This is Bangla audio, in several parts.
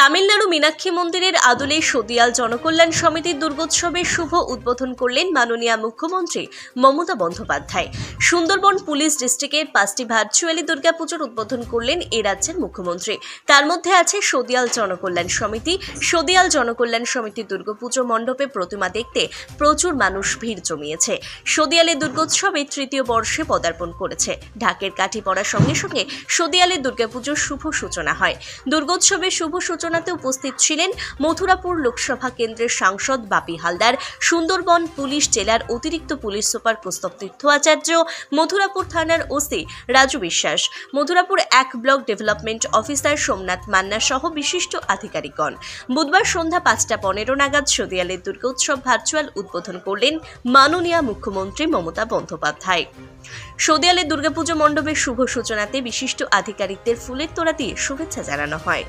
তামিলনাড়ু মীনাক্ষী মন্দিরের আদলে সদিয়াল জনকল্যাণ সমিতির দুর্গোৎসবের শুভ উদ্বোধন করলেন মাননীয় মুখ্যমন্ত্রী মমতা বন্দ্যোপাধ্যায়। সুন্দরবন পুলিশ ডিস্ট্রিক্টের পাঁচটি ভার্চুয়ালি দুর্গাপুজোর উদ্বোধন করলেন এ রাজ্যের মুখ্যমন্ত্রী। তার মধ্যে আছে সদিয়াল জনকল্যাণ সমিতি। সদিয়াল জনকল্যাণ সমিতির দুর্গাপুজো মণ্ডপে প্রতিমা দেখতে প্রচুর মানুষ ভিড় জমিয়েছে। সদিয়ালে দুর্গোৎসবে তৃতীয় বর্ষে পদার্পণ করেছে। ঢাকের কাঠি পড়ার সঙ্গে সঙ্গে সদিয়ালে দুর্গাপুজোর শুভ সূচনা হয়। দুর্গোৎসবের শুভ সূচনাতে উপস্থিত ছিলেন মথুরাপুর লোকসভা কেন্দ্রের সাংসদ বাপি হালদার, সুন্দরবন পুলিশ জেলার অতিরিক্ত পুলিশ সুপার কৌস্তব তীর্থ আচার্য মথুরাপুর থানার ওসি রাজু বিশ্বাস, মথুরাপুর এক block development officer Somnath Manna সহ বিশিষ্ট আধিকারিকগণ। বুধবার সন্ধ্যা পাঁচটা পনেরো নাগাদ সদিয়ালের দুর্গোৎসব ভার্চুয়াল উদ্বোধন করলেন মাননীয় মুখ্যমন্ত্রী মমতা বন্দ্যোপাধ্যায়। সদিয়ালে দুর্গাপুজো মণ্ডপের শুভ সূচনাতে বিশিষ্ট আধিকারিকদের ফুলের তোড়া দিয়ে শুভেচ্ছা জানানো হয়।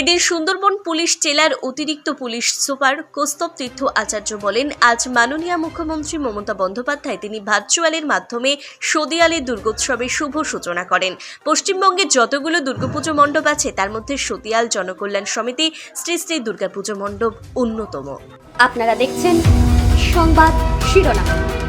এদিন সুন্দরবন পুলিশ জেলার অতিরিক্ত পুলিশ সুপার কৌস্তব তীর্থ আচার্য বলেন, আজ মাননীয় মুখ্যমন্ত্রী মমতা বন্দ্যোপাধ্যায় তিনি ভার্চুয়ালের মাধ্যমে সদিয়ালে দুর্গোৎসবের শুভ সূচনা করেন। পশ্চিমবঙ্গে যতগুলো দুর্গাপুজো মণ্ডপ আছে, তার মধ্যে সদিয়াল জনকল্যাণ সমিতি, শ্রী শ্রী দুর্গাপুজো মণ্ডপ অন্যতম। আপনারা দেখছেন সংবাদ শিরোনাম।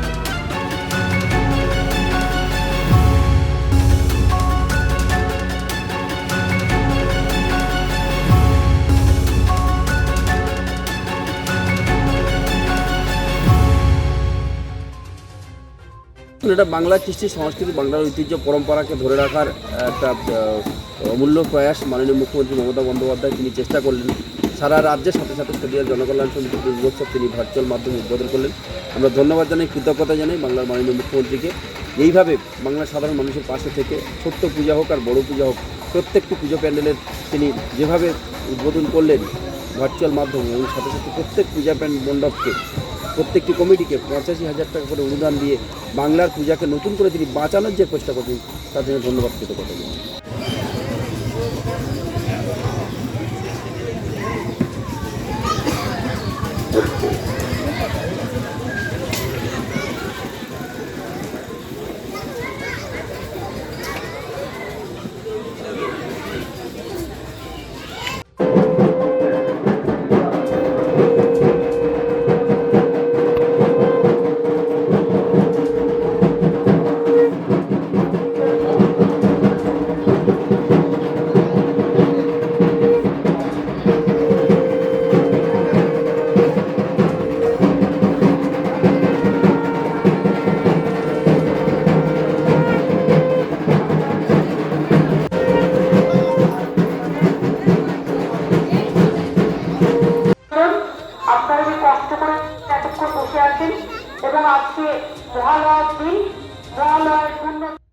এটা বাংলার কৃষ্টি সংস্কৃতি, বাংলার ঐতিহ্য, পরম্পরাকে ধরে রাখার একটা অমূল্য প্রয়াস মাননীয় মুখ্যমন্ত্রী মমতা বন্দ্যোপাধ্যায় তিনি চেষ্টা করলেন। সারা রাজ্যের সাথে সাথে সদিয়ার জনকল্যাণ সমিতির দুর্গোৎসব তিনি ভার্চুয়াল মাধ্যমে উদ্বোধন করলেন। আমরা ধন্যবাদ জানাই, কৃতজ্ঞতা জানাই বাংলার মাননীয় মুখ্যমন্ত্রীকে। এইভাবে বাংলার সাধারণ মানুষের পাশে থেকে ছোট্ট পূজা হোক আর বড় পূজা হোক, প্রত্যেকটি পুজো প্যান্ডেলের তিনি যেভাবে উদ্বোধন করলেন ভার্চুয়াল মাধ্যমে এবং সাথে সাথে প্রত্যেক পূজা প্যান্ড মণ্ডপকে প্রত্যেকটি কমিটিকে পঁচাশি হাজার টাকা করে অনুদান দিয়ে বাংলার পূজাকে নতুন করে তিনি বাঁচানোর যে চেষ্টা করছেন, তার জন্য ধন্যবাদ কৃতজ্ঞতা বসে আছেন এবং আজকে মহালয়ার দিন মহালয়ার